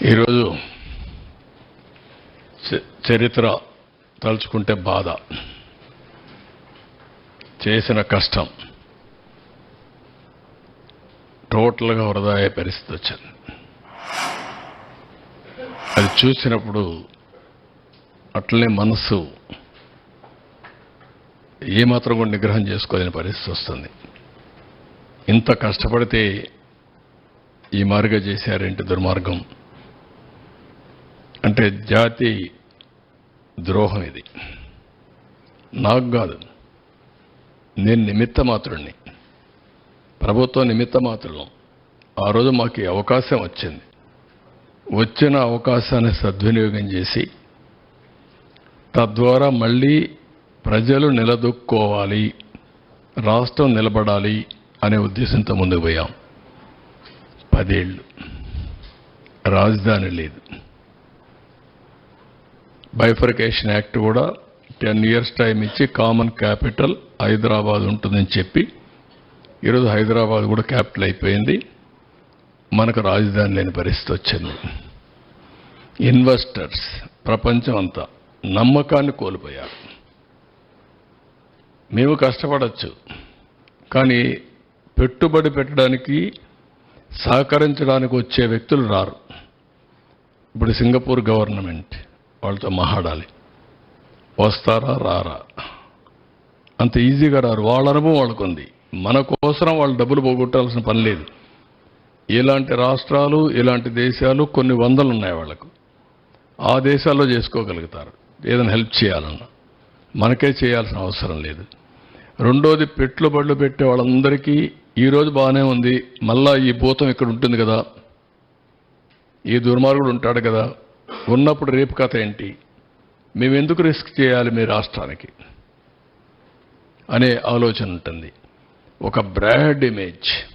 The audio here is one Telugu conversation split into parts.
ఈరోజు చరిత్ర తలుచుకుంటే బాధ. చేసిన కష్టం. టోటల్గా వృధా అయ్యే పరిస్థితి వచ్చింది. అది చూసినప్పుడు అట్లనే మనస్సు ఏమాత్రం కూడా నిగ్రహం చేసుకోలేని పరిస్థితి వస్తుంది. ఇంత కష్టపడితే ఈ మార్గం చేశారేంటి దుర్మార్గం? అంటే జాతి ద్రోహం ఇది. నాకు కాదు. నేను నిమిత్త మాత్రుణ్ణి ప్రభుత్వం నిమిత్త మాత్రం ఆ రోజు మాకు అవకాశం వచ్చింది. వచ్చిన అవకాశాన్ని సద్వినియోగం చేసి తద్వారా మళ్ళీ ప్రజలు నిలదొక్కోవాలి రాష్ట్రం నిలబడాలి అనే ఉద్దేశంతో ముందుకు పోయాం. పదేళ్ళు. రాజధాని లేదు. బైఫర్కేషన్ యాక్ట్ కూడా టెన్ ఇయర్స్ టైం ఇచ్చి కామన్ క్యాపిటల్ హైదరాబాద్ ఉంటుందని చెప్పి ఈరోజు హైదరాబాద్ కూడా క్యాపిటల్ అయిపోయింది. మనకు రాజధాని లేని పరిస్థితి వచ్చింది. ఇన్వెస్టర్స్ ప్రపంచం అంతా నమ్మకాన్ని కోల్పోయారు. మేము కష్టపడచ్చు కానీ పెట్టుబడి పెట్టడానికి సహకరించడానికి వచ్చే వ్యక్తులు రారు. ఇప్పుడు సింగపూర్ గవర్నమెంట్ వాళ్ళతో మహాడాలి వస్తారా రారా? అంత ఈజీగా రారు. వాళ్ళ అనుభవం వాళ్ళకు ఉంది. మన కోసం వాళ్ళు డబ్బులు పోగొట్టాల్సిన పని లేదు. ఇలాంటి రాష్ట్రాలు ఇలాంటి దేశాలు కొన్ని వందలు ఉన్నాయి వాళ్ళకు. ఆ దేశాల్లో చేసుకోగలుగుతారు. ఏదైనా హెల్ప్ చేయాలన్నా. మనకే చేయాల్సిన అవసరం లేదు. రెండోది పెట్టుబడులు పెట్టే వాళ్ళందరికీ ఈరోజు బాగానే ఉంది. మళ్ళా ఈ భూతం ఇక్కడ ఉంటుంది కదా. ఈ దుర్మార్గుడు ఉంటాడు కదా. ఉన్నప్పుడు రేపు కథ ఏంటి? మేము ఎందుకు రిస్క్ చేయాలి మీ రాష్ట్రానికి? అనే ఆలోచన ఉంటుంది. ఒక బ్రాండ్ ఇమేజ్.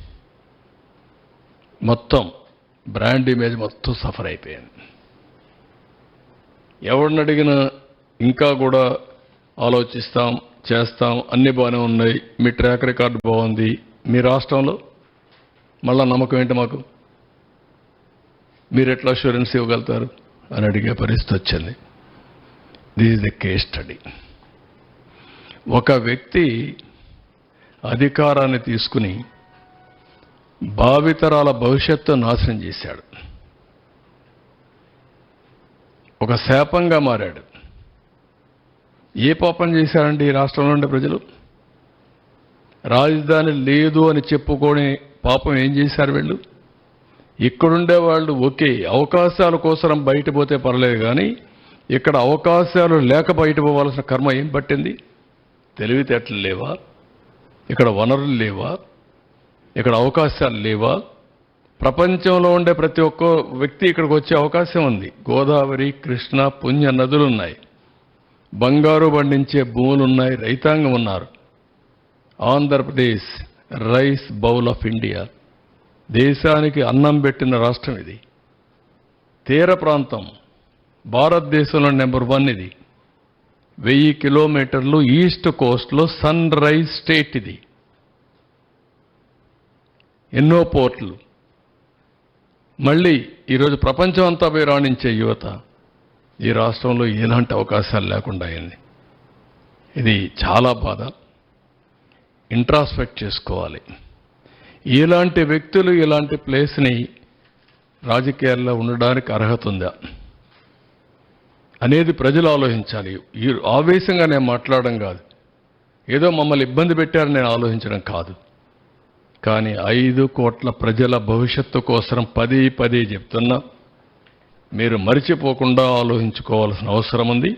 మొత్తం బ్రాండ్ ఇమేజ్ మొత్తం సఫర్ అయిపోయింది. ఎవరిని అడిగినా ఇంకా కూడా ఆలోచిస్తాం చేస్తాం అన్నీ బాగానే ఉన్నాయి. మీ ట్రాక్ రికార్డు బాగుంది. మీ రాష్ట్రంలో మళ్ళా నమ్మకం ఏంటి మాకు? మీరు ఎట్లా అష్యూరెన్స్ ఇవ్వగలుగుతారు? అని అడిగే పరిస్థితి వచ్చింది. This is the case study ఒక వ్యక్తి అధికారాన్ని తీసుకుని భావితరాల భవిష్యత్తు నాశనం చేశాడు. ఒక శాపంగా మారాడు. ఏ పాపం చేశారండి ఈ రాష్ట్రంలో ఉండే ప్రజలు? రాజధాని లేదు అని చెప్పుకొని పాపం ఏం చేశారు వీళ్ళు? ఇక్కడుండే వాళ్ళు ఓకే అవకాశాల కోసం బయట పోతే పర్లేదు కానీ ఇక్కడ అవకాశాలు లేక బయట పోవాల్సిన కర్మ ఏం పట్టింది? తెలివితేటలు లేవా? ఇక్కడ వనరులు లేవా? ఇక్కడ అవకాశాలు లేవా? ప్రపంచంలో ఉండే ప్రతి ఒక్క వ్యక్తి ఇక్కడికి వచ్చే అవకాశం ఉంది. గోదావరి కృష్ణ పుణ్య నదులు ఉన్నాయి. బంగారు పండించే భూములు ఉన్నాయి రైతాంగం ఉన్నారు. Andhra Pradesh rice bowl of India. దేశానికి అన్నం పెట్టిన రాష్ట్రం ఇది. తీర ప్రాంతం భారతదేశంలో నెంబర్ వన్ ఇది. వెయ్యి కిలోమీటర్లు ఈస్ట్ కోస్ట్లో సన్ రైజ్ స్టేట్ ఇది. ఎన్నో పోర్ట్లు. మళ్ళీ ఈరోజు ప్రపంచం అంతా పోయి రాణించే యువత ఈ రాష్ట్రంలో ఎలాంటి అవకాశాలు లేకుండా అయింది. ఇది చాలా బాధ. ఇంట్రాస్పెక్ట్ చేసుకోవాలి. ఇలాంటి వ్యక్తులు ఇలాంటి ప్లేస్ని రాజకీయాల్లో ఉండడానికి అర్హత ఉందా? అనేది ప్రజలు ఆలోచించాలి. ఈ ఆవేశంగా నేను మాట్లాడడం కాదు. ఏదో మమ్మల్ని ఇబ్బంది పెట్టారని నేను ఆలోచించడం కాదు. కానీ ఐదు కోట్ల ప్రజల భవిష్యత్తు కోసం పది పదే చెప్తున్నా మీరు మరిచిపోకుండా ఆలోచించుకోవాల్సిన అవసరం ఉంది.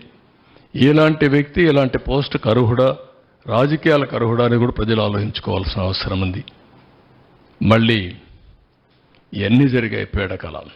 ఇలాంటి వ్యక్తి ఇలాంటి పోస్టుకు అర్హుడా రాజకీయాలకు అర్హుడా అని కూడా ప్రజలు ఆలోచించుకోవాల్సిన అవసరం ఉంది. మళ్ళీ ఎన్ని జరిగాయి పీడకలాలు?